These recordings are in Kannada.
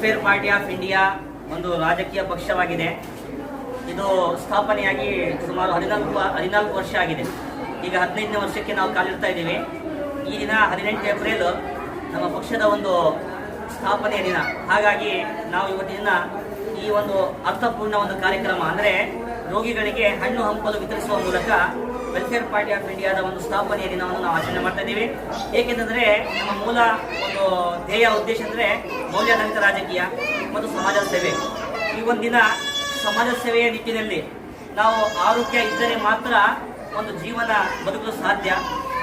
ವೆಲ್ಫೇರ್ ಪಾರ್ಟಿ ಆಫ್ ಇಂಡಿಯಾ ಒಂದು ರಾಜಕೀಯ ಪಕ್ಷವಾಗಿದೆ. ಇದು ಸ್ಥಾಪನೆಯಾಗಿ ಸುಮಾರು ಹದಿನಾಲ್ಕು ಹದಿನಾಲ್ಕು ವರ್ಷ ಆಗಿದೆ. ಈಗ ಹದಿನೈದನೇ ವರ್ಷಕ್ಕೆ ನಾವು ಕಾಲಿಡ್ತಾ ಇದ್ದೀವಿ. ಈ ದಿನ ಹದಿನೆಂಟು ಏಪ್ರಿಲ್ ನಮ್ಮ ಪಕ್ಷದ ಒಂದು ಸ್ಥಾಪನೆಯ ದಿನ. ಹಾಗಾಗಿ ನಾವು ಇವತ್ತಿನ ಈ ಒಂದು ಅರ್ಥಪೂರ್ಣ ಒಂದು ಕಾರ್ಯಕ್ರಮ, ಅಂದರೆ ರೋಗಿಗಳಿಗೆ ಹಣ್ಣು ಹಂಪಲು ವಿತರಿಸುವ ಮೂಲಕ ವೆಲ್ಫೇರ್ ಪಾರ್ಟಿ ಆಫ್ ಇಂಡಿಯಾದ ಒಂದು ಸ್ಥಾಪನೆಯ ದಿನವನ್ನು ನಾವು ಆಚರಣೆ ಮಾಡ್ತಾ ಇದ್ದೀವಿ. ಏಕೆಂದರೆ ನಮ್ಮ ಮೂಲ ಒಂದು ಧ್ಯೇಯ ಉದ್ದೇಶ ಅಂದರೆ ಮೌಲ್ಯಾಧಾರಿತ ರಾಜಕೀಯ ಮತ್ತು ಸಮಾಜದ ಸೇವೆ. ಈ ಒಂದು ದಿನ ಸಮಾಜ ಸೇವೆಯ ನಿಟ್ಟಿನಲ್ಲಿ ನಾವು ಆರೋಗ್ಯ ಇದ್ದರೆ ಮಾತ್ರ ಒಂದು ಜೀವನ ಬದುಕಲು ಸಾಧ್ಯ.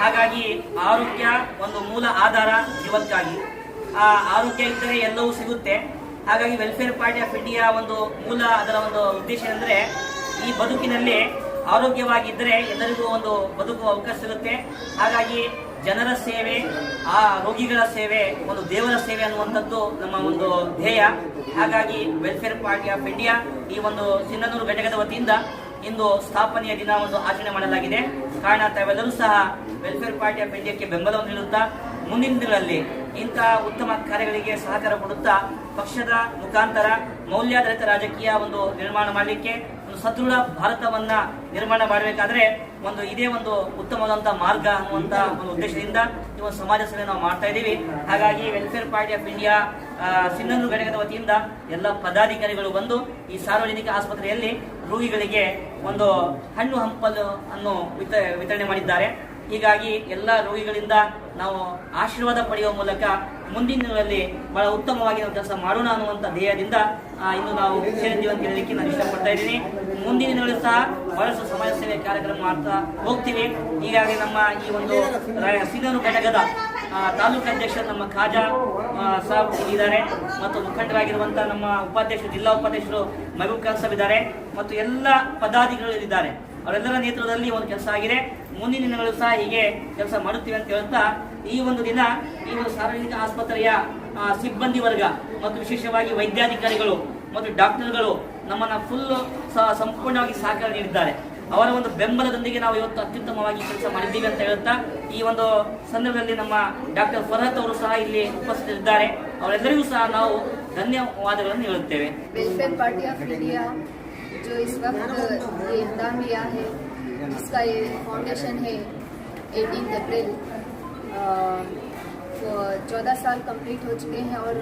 ಹಾಗಾಗಿ ಆರೋಗ್ಯ ಒಂದು ಮೂಲ ಆಧಾರ ಜೀವಕ್ಕಾಗಿ. ಆ ಆರೋಗ್ಯ ಇದ್ದರೆ ಎಲ್ಲವೂ ಸಿಗುತ್ತೆ. ಹಾಗಾಗಿ ವೆಲ್ಫೇರ್ ಪಾರ್ಟಿ ಆಫ್ ಇಂಡಿಯಾ ಒಂದು ಮೂಲ ಅದರ ಒಂದು ಉದ್ದೇಶ ಅಂದರೆ ಈ ಬದುಕಿನಲ್ಲಿ ಆರೋಗ್ಯವಾಗಿದ್ದರೆ ಎಲ್ಲರಿಗೂ ಒಂದು ಬದುಕುವ ಅವಕಾಶ ಸಿಗುತ್ತೆ. ಹಾಗಾಗಿ ಜನರ ಸೇವೆ, ಆ ರೋಗಿಗಳ ಸೇವೆ, ಒಂದು ದೇವರ ಸೇವೆ ಅನ್ನುವಂಥದ್ದು ನಮ್ಮ ಒಂದು ಧ್ಯೇಯ. ಹಾಗಾಗಿ ವೆಲ್ಫೇರ್ ಪಾರ್ಟಿ ಆಫ್ ಇಂಡಿಯಾ ಈ ಒಂದು ಸಿಂಧನೂರು ಘಟಕದ ವತಿಯಿಂದ ಇಂದು ಸ್ಥಾಪನೆಯ ದಿನ ಒಂದು ಆಚರಣೆ ಮಾಡಲಾಗಿದೆ. ಕಾರಣ ತಾವೆಲ್ಲರೂ ಸಹ ವೆಲ್ಫೇರ್ ಪಾರ್ಟಿ ಆಫ್ ಇಂಡಿಯಾಕ್ಕೆ ಬೆಂಬಲವನ್ನು ನೀಡುತ್ತಾ ಮುಂದಿನ ದಿನಗಳಲ್ಲಿ ಇಂತಹ ಉತ್ತಮ ಕಾರ್ಯಗಳಿಗೆ ಸಹಕಾರ ಕೊಡುತ್ತಾ ಪಕ್ಷದ ಮುಖಾಂತರ ಮೌಲ್ಯಾಧಾರಿತ ರಾಜಕೀಯ ಒಂದು ನಿರ್ಮಾಣ ಮಾಡಲಿಕ್ಕೆ ಸದೃಢ ಭಾರತವನ್ನ ನಿರ್ಮಾಣ ಮಾಡಬೇಕಾದ್ರೆ ಒಂದು ಇದೇ ಒಂದು ಉತ್ತಮವಾದಂತಹ ಮಾರ್ಗ ಅನ್ನುವಂತ ಒಂದು ಉದ್ದೇಶದಿಂದ ಈ ಒಂದು ಸಮಾಜ ಸೇವೆ ನಾವು ಮಾಡ್ತಾ ಇದ್ದೀವಿ. ಹಾಗಾಗಿ welfare party of India Sinnur ಘಟಕದ ವತಿಯಿಂದ ಎಲ್ಲ ಪದಾಧಿಕಾರಿಗಳು ಬಂದು ಈ ಸಾರ್ವಜನಿಕ ಆಸ್ಪತ್ರೆಯಲ್ಲಿ ರೋಗಿಗಳಿಗೆ ಒಂದು ಹಣ್ಣು ಹಂಪಲು ಅನ್ನು ವಿತ- ವಿತರಣೆ ಮಾಡಿದ್ದಾರೆ. ಹೀಗಾಗಿ ಎಲ್ಲ ರೋಗಿಗಳಿಂದ ನಾವು ಆಶೀರ್ವಾದ ಪಡೆಯುವ ಮೂಲಕ ಮುಂದಿನ ದಿನಗಳಲ್ಲಿ ಬಹಳ ಉತ್ತಮವಾಗಿ ನಾವು ಕೆಲಸ ಮಾಡೋಣ ಅನ್ನುವಂಥ ಧ್ಯೇಯದಿಂದ ಇನ್ನು ನಾವು ಸೇರಿದ್ದೀವಿ ಅಂತ ಹೇಳಲಿಕ್ಕೆ ನಾನು ಇಷ್ಟಪಡ್ತಾ ಇದ್ದೀನಿ. ಮುಂದಿನ ದಿನಗಳಲ್ಲಿ ಸಹ ಬಹಳಷ್ಟು ಸಮಾಜ ಸೇವೆ ಕಾರ್ಯಕ್ರಮ ಮಾಡ್ತಾ ಹೋಗ್ತೀವಿ. ಹೀಗಾಗಿ ನಮ್ಮ ಈ ಒಂದು ಸಿಂಗನೂರು ಘಟಕದ ತಾಲೂಕು ಅಧ್ಯಕ್ಷ ನಮ್ಮ ಖಾಜಾ ಸಾಬ್ ಇದ್ದಾರೆ. ಮತ್ತು ಮುಖಂಡರಾಗಿರುವಂಥ ನಮ್ಮ ಉಪಾಧ್ಯಕ್ಷರು, ಜಿಲ್ಲಾ ಉಪಾಧ್ಯಕ್ಷರು ಮಗು ಖಾನ್ ಇದ್ದಾರೆ. ಮತ್ತು ಎಲ್ಲ ಪದಾಧಿಕಾರಿಗಳು ಇದ್ದಾರೆ. ಅವರೆಲ್ಲರ ನೇತೃತ್ವದಲ್ಲಿ ಒಂದು ಕೆಲಸ ಆಗಿದೆ. ಮುಂದಿನ ದಿನಗಳು ಸಹ ಹೀಗೆ ಕೆಲಸ ಮಾಡುತ್ತೀವಿ ಅಂತ ಹೇಳ್ತಾ ಈ ಒಂದು ದಿನ ಈ ಒಂದು ಸಾರ್ವಜನಿಕ ಆಸ್ಪತ್ರೆಯ ಸಿಬ್ಬಂದಿ ವರ್ಗ ಮತ್ತು ವಿಶೇಷವಾಗಿ ವೈದ್ಯಾಧಿಕಾರಿಗಳು ಮತ್ತು ಡಾಕ್ಟರ್ಗಳು ನಮ್ಮನ್ನ ಫುಲ್ ಸಂಪೂರ್ಣವಾಗಿ ಸಹಕಾರ ನೀಡಿದ್ದಾರೆ. ಅವರ ಒಂದು ಬೆಂಬಲದೊಂದಿಗೆ ನಾವು ಇವತ್ತು ಅತ್ಯುತ್ತಮವಾಗಿ ಕೆಲಸ ಮಾಡಿದ್ದೀವಿ ಅಂತ ಹೇಳ್ತಾ ಈ ಒಂದು ಸಂದರ್ಭದಲ್ಲಿ ನಮ್ಮ ಡಾಕ್ಟರ್ ಫರಹತ್ ಅವರು ಸಹ ಇಲ್ಲಿ ಉಪಸ್ಥಿತರಿದ್ದಾರೆ. ಅವರೆಲ್ಲರಿಗೂ ಸಹ ನಾವು ಧನ್ಯವಾದಗಳನ್ನು ಹೇಳುತ್ತೇವೆ. جو اس وقت یہ اقدام لیا ہے، اس کا یہ فاؤنڈیشن ہے ایٹین اپریل چودہ سال کمپلیٹ ہو چکے ہیں اور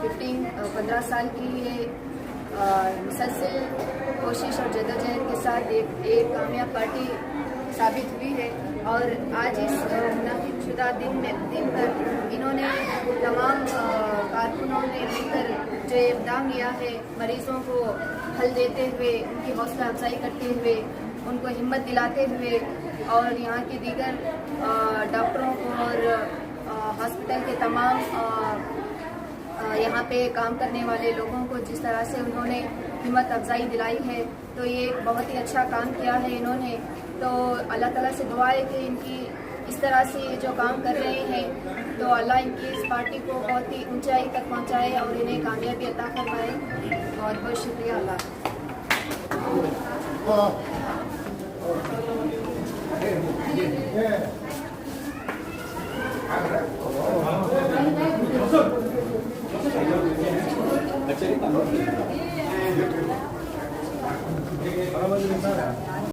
ففٹین پندرہ سال کے لیے مسلسل کوشش اور جدوجہد کے ساتھ ایک ایک کامیاب پارٹی ثابت ہوئی ہے۔ اور آج اس منعقد شدہ دن میں دن پر انہوں نے تمام کارکنوں نے مل کر جو اقدام لیا ہے، مریضوں کو حل دیتے ہوئے، ان کی حوصلہ افزائی کرتے ہوئے، ان کو ہمت دلاتے ہوئے اور یہاں کے دیگر ڈاکٹروں کو اور ہاسپٹل کے تمام یہاں پہ کام کرنے والے لوگوں کو جس طرح سے انہوں نے ہمت افزائی دلائی ہے، تو یہ بہت ہی اچھا کام کیا ہے انہوں نے۔ تو اللہ تعالیٰ سے دعا ہے کہ ان کی اس طرح سے جو کام کر رہے ہیں، تو اللہ ان کی اس پارٹی کو بہت ہی اونچائی تک پہنچائے اور انہیں کامیابی عطا کروائے بہت بہت شکریہ اللہ۔ ہاں۔ Gracias.